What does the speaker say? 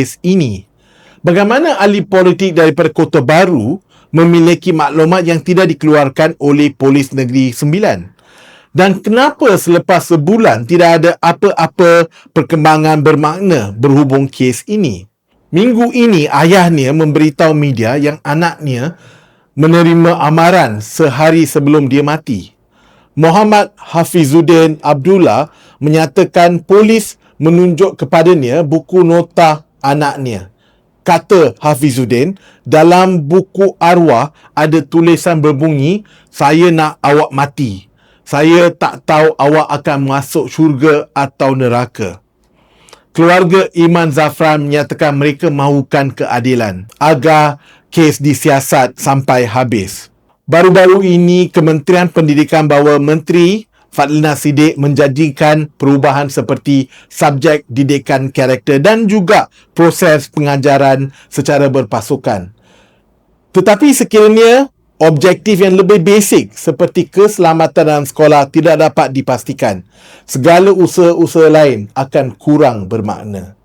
kes ini. Bagaimana ahli politik daripada Kota Baru memiliki maklumat yang tidak dikeluarkan oleh Polis Negeri Sembilan? Dan kenapa selepas sebulan tidak ada apa-apa perkembangan bermakna berhubung kes ini? Minggu ini ayahnya memberitahu media yang anaknya menerima amaran sehari sebelum dia mati. Muhammad Hafizuddin Abdullah menyatakan polis menunjuk kepadanya buku nota anaknya. Kata Hafizuddin, dalam buku arwah ada tulisan berbunyi, saya nak awak mati. Saya tak tahu awak akan masuk syurga atau neraka. Keluarga Iman Zafran menyatakan mereka mahukan keadilan agar kes disiasat sampai habis. Baru-baru ini Kementerian Pendidikan bawa Menteri Fadlina Sidik menjadikan perubahan seperti subjek didikan karakter dan juga proses pengajaran secara berpasukan. Tetapi sekiranya objektif yang lebih basic seperti keselamatan dalam sekolah tidak dapat dipastikan, segala usaha-usaha lain akan kurang bermakna.